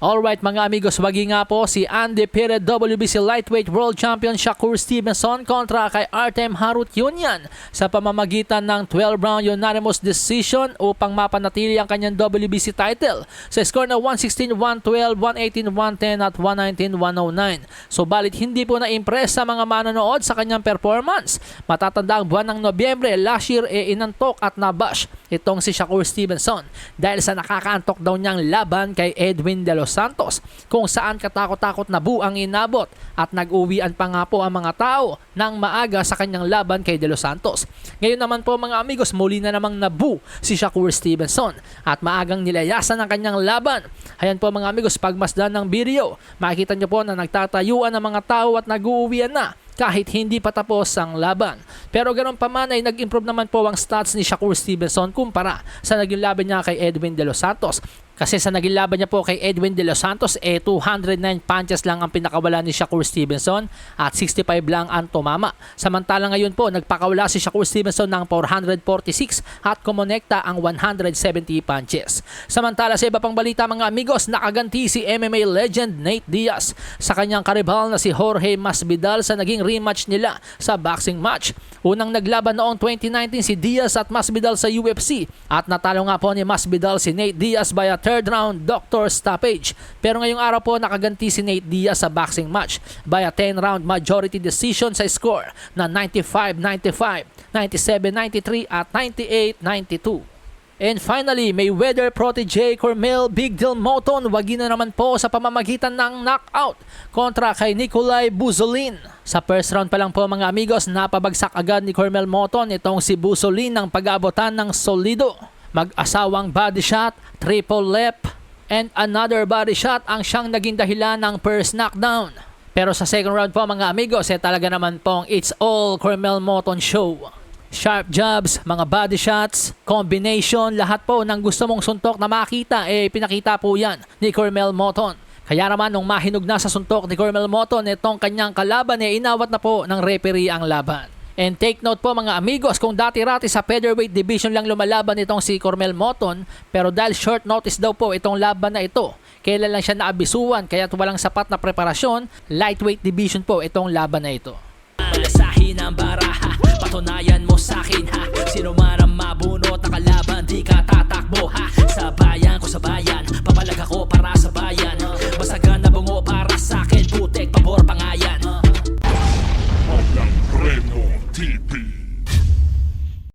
Alright mga amigos, wagi nga po si undefeated WBC Lightweight World Champion Shakur Stevenson kontra kay Artem Harutyunyan sa pamamagitan ng 12-round unanimous decision upang mapanatili ang kanyang WBC title sa score na 116, 112, 118, 110 at 119, 109. Subalit hindi po na-impress sa mga manonood sa kanyang performance. Matatanda ang buwan ng Nobyembre last year e inantok at nabash itong si Shakur Stevenson dahil sa nakakaantok daw niyang laban kay Edwin De Los Santos kung saan katakot-takot na bu ang inabot at nag-uwian pa nga po ang mga tao ng maaga sa kanyang laban kay De Los Santos. Ngayon naman po mga amigos, muli na namang nabu si Shakur Stevenson at maagang nilayasan ang kanyang laban. Ayan po mga amigos, pagmasdan ng video, makikita niyo po na nagtatayuan ang mga tao at nag-uuwian na kahit hindi pa tapos ang laban. Pero ganoon pa man ay nag-improve naman po ang stats ni Shakur Stevenson kumpara sa naging laban niya kay Edwin De Los Santos. Kasi sa naging laban niya po kay Edwin De Los Santos, eh 209 punches lang ang pinakawala ni Shakur Stevenson at 65 lang ang tumama. Samantala ngayon po, nagpakawala si Shakur Stevenson ng 446 at kumonekta ang 170 punches. Samantala sa iba pang balita mga amigos, nakaganti si MMA legend Nate Diaz sa kanyang karibal na si Jorge Masvidal sa naging rematch nila sa boxing match. Unang naglaban noong 2019 si Diaz at Masvidal sa UFC at natalo nga po ni Masvidal si Nate Diaz by a third round doctor stoppage. Pero ngayong araw po nakaganti si Nate Diaz sa boxing match by a 10 round majority decision sa score na 95-95, 97-93 at 98-92. And finally, Mayweather protege Cormel Big Deal Moton wagi na naman po sa pamamagitan ng knockout kontra kay Nikolai Buzolin. Sa first round pa lang po mga amigos, napabagsak agad ni Cormel Moton itong si Buzolin ng pag-abutan ng solido. Mag-asawang body shot, triple lep, and another body shot ang siyang naging dahilan ng first knockdown. Pero sa second round po mga amigos, eh talaga naman pong it's all Cormel Moton show. Sharp jabs, mga body shots, combination, lahat po ng gusto mong suntok na makita, eh pinakita po yan ni Cormel Moton. Kaya naman nung mahinog na sa suntok ni Cormel Moton, itong kanyang kalaban, eh inawat na po ng referee ang laban. And take note po mga amigos, kung dati-rati sa featherweight division lang lumalaban itong si Cormel Moton, pero dahil short notice daw po itong laban na ito, kailan lang siya naabisuan kaya walang sapat na preparasyon, lightweight division po itong laban na ito. Malasahin ang baraha Patunayan